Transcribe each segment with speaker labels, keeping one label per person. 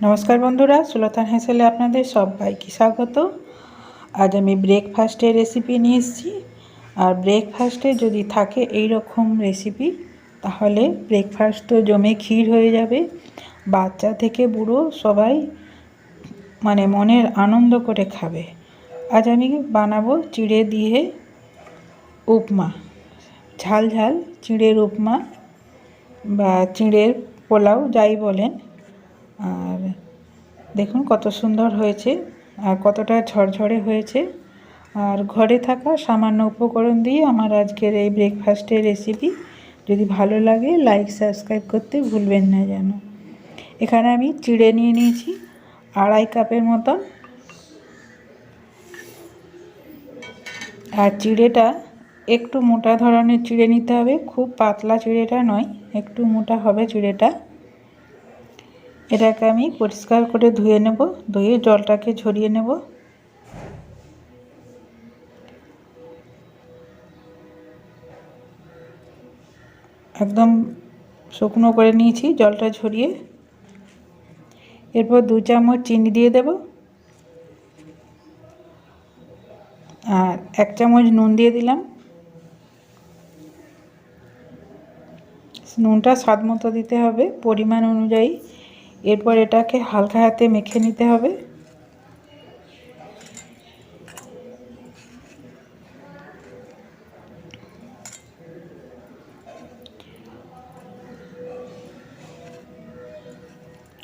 Speaker 1: নমস্কার বন্ধুরা, সুলতান হেসেলে আপনাদের সবাইকে স্বাগত। আজ আমি ব্রেকফাস্টের রেসিপি নিয়ে এসেছি। আর ব্রেকফাস্টে যদি থাকে এই রকম রেসিপি তাহলে ব্রেকফাস্ট তো জমে ক্ষীর হয়ে যাবে। বাচ্চা থেকে বুড়ো সবাই মানে মনের আনন্দ করে খাবে। আজ আমি বানাবো চিড়ে দিয়ে উপমা। ঝাল ঝাল চিড়ের উপমা বা চিড়ের পোলাও, যাই বলেন। আর দেখুন কত সুন্দর হয়েছে আর কতটা ঝরঝরে হয়েছে। আর ঘরে থাকা সামান্য উপকরণ দিয়ে আমার আজকের এই ব্রেকফাস্টের রেসিপি যদি ভালো লাগে লাইক সাবস্ক্রাইব করতে ভুলবেন না যেন। এখানে আমি চিড়ে নিয়ে নিয়েছি, আড়াই কাপের মতন। আর চিড়েটা একটু মোটা ধরনের চিড়ে নিতে হবে, খুব পাতলা চিড়েটা নয়, একটু মোটা হবে চিড়েটা। এটাকে আমি পরিষ্কার করে ধুয়ে নেব, ধুয়ে জলটাকে ঝরিয়ে নেব। একদম শুকনো করে নিয়েছি জলটা ঝরিয়ে। এরপর দু চামচ চিনি দিয়ে দেব। আর এক চামচ নুন দিয়ে দিলাম। নুনটা স্বাদ মতো দিতে হবে, পরিমাণ অনুযায়ী। এরপর এটাকে হালকা হাতে মেখে নিতে হবে।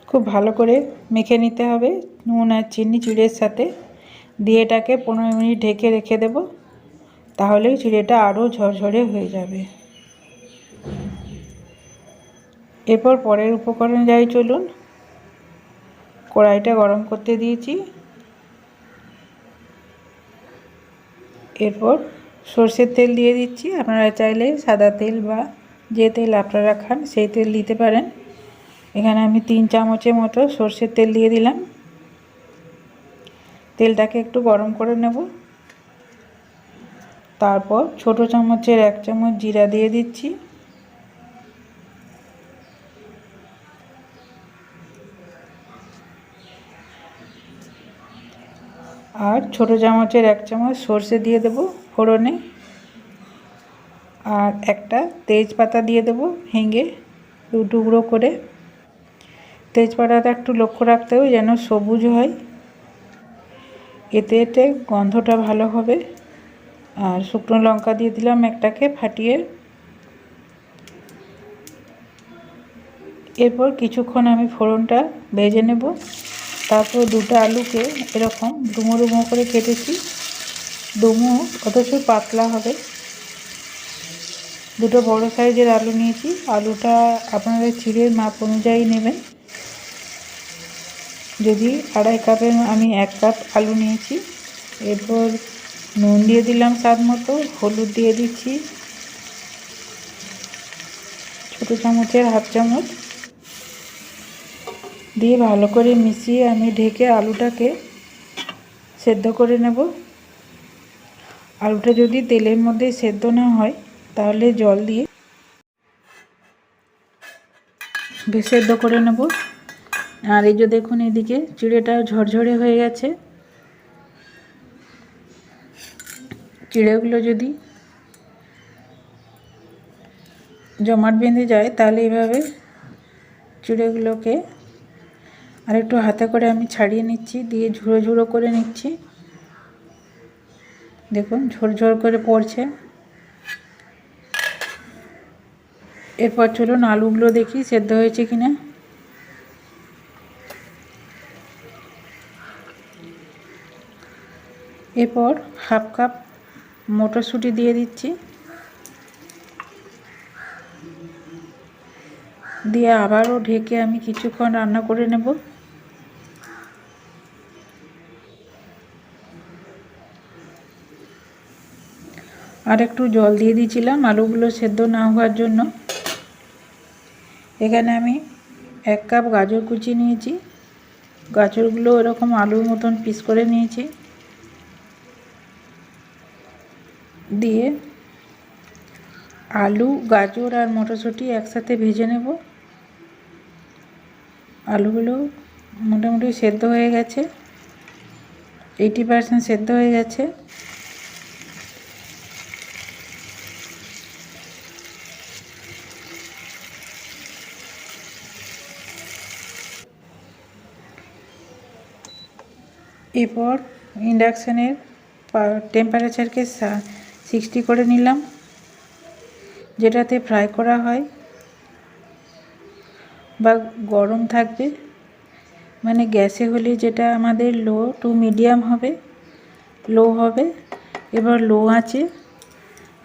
Speaker 1: খুব ভালো করে মেখে নিতে হবে। নুন আর চিনি চিড়ের সাথে দিয়ে এটাকে পনেরো মিনিট ঢেকে রেখে দেব। তাহলেই চিড়েটা আরও ঝরঝরে হয়ে যাবে। এরপর পরের উপকরণ যাই চলুন। কড়াইটা গরম করতে দিয়েছি। এরপর সর্ষের তেল দিয়ে দিচ্ছি। আপনারা চাইলে সাদা তেল বা যে তেল আপনারা খান সেই তেল দিতে পারেন। এখানে আমি তিন চামচের মতো সর্ষের তেল দিয়ে দিলাম। তেলটাকে একটু গরম করে নেব। তারপর ছোট চামচের এক চামচ জিরা দিয়ে দিচ্ছি। আর ছোট চামচের এক চামচ সর্ষে দিয়ে দেব ফোড়নে। আর একটা তেজপাতা দিয়ে দেব ভেঙে দু টুকরো করে। তেজপাতাটা একটু লক্ষ্য রাখতে হবে যেন সবুজ হয়। এতে এতে গন্ধটা ভালো হবে। আর শুকনো লঙ্কা দিয়ে দিলাম একটাকে ফাটিয়ে। এরপর কিছুক্ষণ আমি ফোড়নটা ভেজে নেব। তারপর দুটো আলুকে এরকম ডুমো ডুমো করে কেটেছি। ডুমো অথচ পাতলা হবে। দুটো বড় সাইজের আলু নিয়েছি। আলুটা আপনাদের চিড়ের মাপ অনুযায়ী নেবেন। যদি আড়াই কাপের আমি এক কাপ আলু নিয়েছি। এরপর নুন দিয়ে দিলাম স্বাদ মতো, হলুদ দিয়ে দিচ্ছি। ছোটো চামচের হাফ চামচ। দিয়ে ভালো করে মিশিয়ে আমি ঢেকে আলুটাকে সেদ্ধ করে নেব। আলুটা যদি তেলের মধ্যে সেদ্ধ না হয়, তাহলে জল দিয়ে সেদ্ধ করে নেব। আর এই যে দেখুন এদিকে চিড়েটা ঝরঝরে হয়ে গেছে। চিড়েগুলো যদি জমাট বেঁধে যায়, তাহলে এইভাবে চিড়েগুলোকে আর একটু হাতে করে আমি ছাড়িয়ে নিচ্ছি, দিয়ে ঝুড়ো ঝুড়ো করে নিচ্ছি। দেখুন ঝোরঝোর করে পড়ছে। এরপর চলুন আলুগুলো দেখি, সেদ্ধ হয়েছে কিনা। এরপর হাফ কাপ মটরশুঁটি দিয়ে দিচ্ছি। দিয়ে আবারও ঢেকে আমি কিছুক্ষণ রান্না করে নেব। আর একটু জল দিয়ে দিয়েছিলাম আলুগুলো সেদ্ধ না হওয়ার জন্য। এখানে আমি এক কাপ গাজর কুচি নিয়েছি। গাজরগুলো এরকম আলুর মতন পিস করে নিয়েছি। দিয়ে আলু, গাজর আর মটরশুঁটি একসাথে ভেজে নেব। আলুগুলো মোটামুটি সেদ্ধ হয়ে গেছে, এইটি পার্সেন্ট সেদ্ধ হয়ে গেছে। এরপর ইন্ডাকশানের টেম্পারেচারকে সিক্সটি করে নিলাম। যেটাতে ফ্রাই করা হয়। বা গরম থাকবে। মানে গ্যাসে হলে যেটা আমাদের লো টু মিডিয়াম হবে লো হবে। এবার লো আছে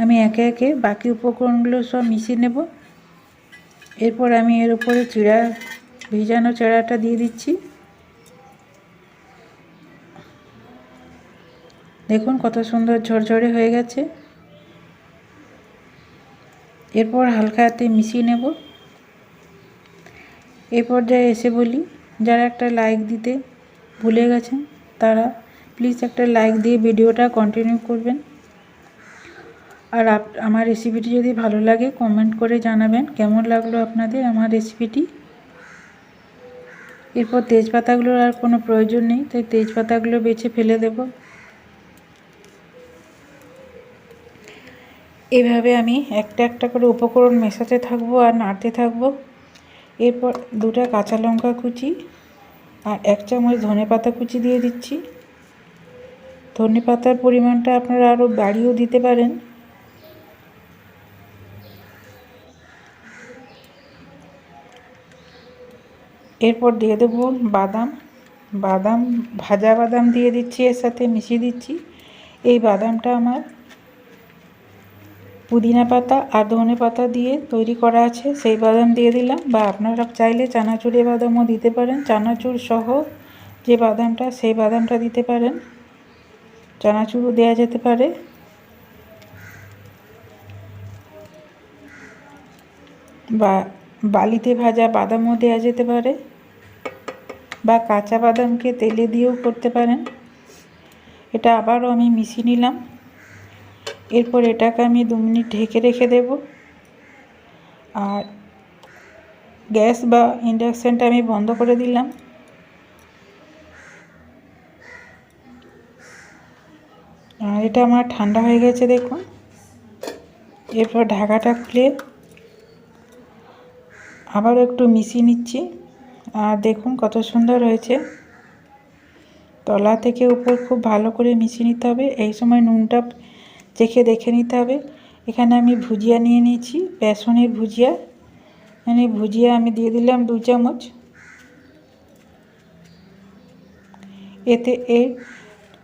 Speaker 1: আমি একে একে বাকি উপকরণগুলো সব মিশিয়ে নেব। এরপর আমি এর উপরে চিড়া, ভিজানো চাড়াটা দিয়ে দিচ্ছি। দেখুন কত সুন্দর ঝরঝরে হয়ে গেছে। এরপর হালকা হাতে মিশিয়ে নেব। এ পর্যায়ে এসে বলি, যারা একটা লাইক দিতে ভুলে গেছেন, তারা প্লিজ একটা লাইক দিয়ে ভিডিওটা কন্টিনিউ করবেন। আর আমার রেসিপিটি যদি ভালো লাগে কমেন্ট করে জানাবেন, কেমন লাগল আপনাদের আমার রেসিপিটি এরপর তেজপাতাগুলোর আর কোনো প্রয়োজন নেই, তাই তেজপাতাগুলো বেছে ফেলে দেব। এভাবে আমি একটা একটা করে উপকরণ মেশাতে থাকব আর নাড়তে থাকব। এরপর দুটা কাঁচা লঙ্কা কুচি আর এক চামচ ধনে পাতা কুচি দিয়ে দিচ্ছি। ধনে পাতার পরিমাণটা আপনারা আরও বাড়িয়েও দিতে পারেন। এরপর দিয়ে দেবো বাদাম। বাদাম, ভাজা বাদাম দিয়ে দিচ্ছি, এর সাথে মিশিয়ে দিচ্ছি। এই বাদামটা আমার পুদিনা পাতা আর ধনে পাতা দিয়ে তৈরি করা আছে। সেই বাদাম দিয়ে দিলাম। বা আপনারা চাইলে চানাচুরে বাদামও দিতে পারেন। চানাচুর সহ যে বাদামটা, সেই বাদামটা দিতে পারেন। চানাচুরও দেওয়া যেতে পারে। বা বালিতে ভাজা বাদামও দেওয়া যেতে পারে। বা কাঁচা বাদামকে তেলে দিয়েও করতে পারেন। এটা আবারও আমি মিশিয়ে নিলাম। এরপর এটাকে আমি দু মিনিট ঢেকে রেখে দেব। আর গ্যাস বা ইন্ডাকশানটা আমি বন্ধ করে দিলাম। আর এটা আমার ঠান্ডা হয়ে গেছে দেখুন। এরপর ঢাকাটা খুলে আবার একটু মিশিয়ে নিচ্ছি। আর দেখুন কত সুন্দর হয়েছে। তলা থেকে উপর খুব ভালো করে মিশিয়ে নিতে হবে। এই সময় নুনটা চেখে দেখে নিতে হবে। এখানে আমি ভুজিয়া নিয়ে নিয়েছি, বেসনের ভুজিয়া। মানে ভুজিয়া আমি দিয়ে দিলাম দু চামচ। এতে এর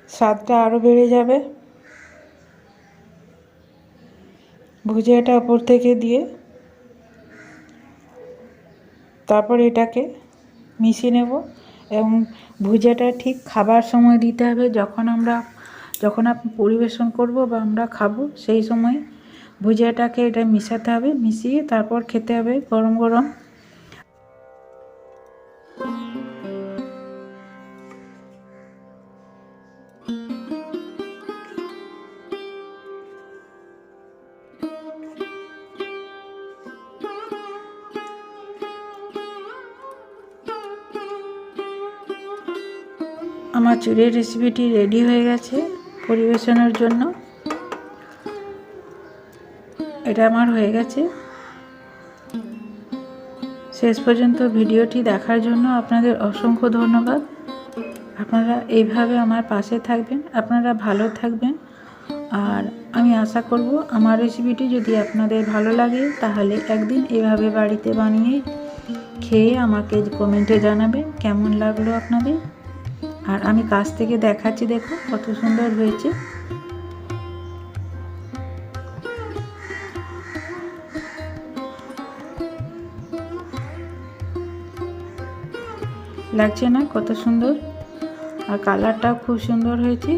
Speaker 1: স্বাদটা আরও বেড়ে যাবে। ভুজিয়াটা ওপর থেকে দিয়ে তারপর এটাকে মিশিয়ে নেব এবং ভুজিয়াটা ঠিক খাবার সময় দিতে হবে। যখন আমরা যখন আপনি পরিবেশন করব বা আমরা খাব, সেই সময় ভুজিয়াটাকে এটা মিশাতে হবে, মিশিয়ে তারপর খেতে হবে গরম গরম। আমার চুড়ের রেসিপিটি রেডি হয়ে গেছে। পরিবেশনের জন্য। এটা আমার হয়ে গেছে। শেষ পর্যন্ত ভিডিওটি দেখার জন্য আপনাদের অসংখ্য ধন্যবাদ। আপনারা এইভাবে আমার পাশে থাকবেন, আপনারা ভালো থাকবেন। আর আমি আশা করব আমার রেসিপিটি যদি আপনাদের ভালো লাগে, তাহলে একদিন এভাবে বাড়িতে বানিয়ে খেয়ে আমাকে কমেন্টে জানাবেন কেমন লাগল আপনাদের। আর আমি কাছ থেকে দেখাচ্ছি, দেখো কত সুন্দর হয়েছে। লাগছে না কত সুন্দর? আর কালারটাও খুব সুন্দর হয়েছে।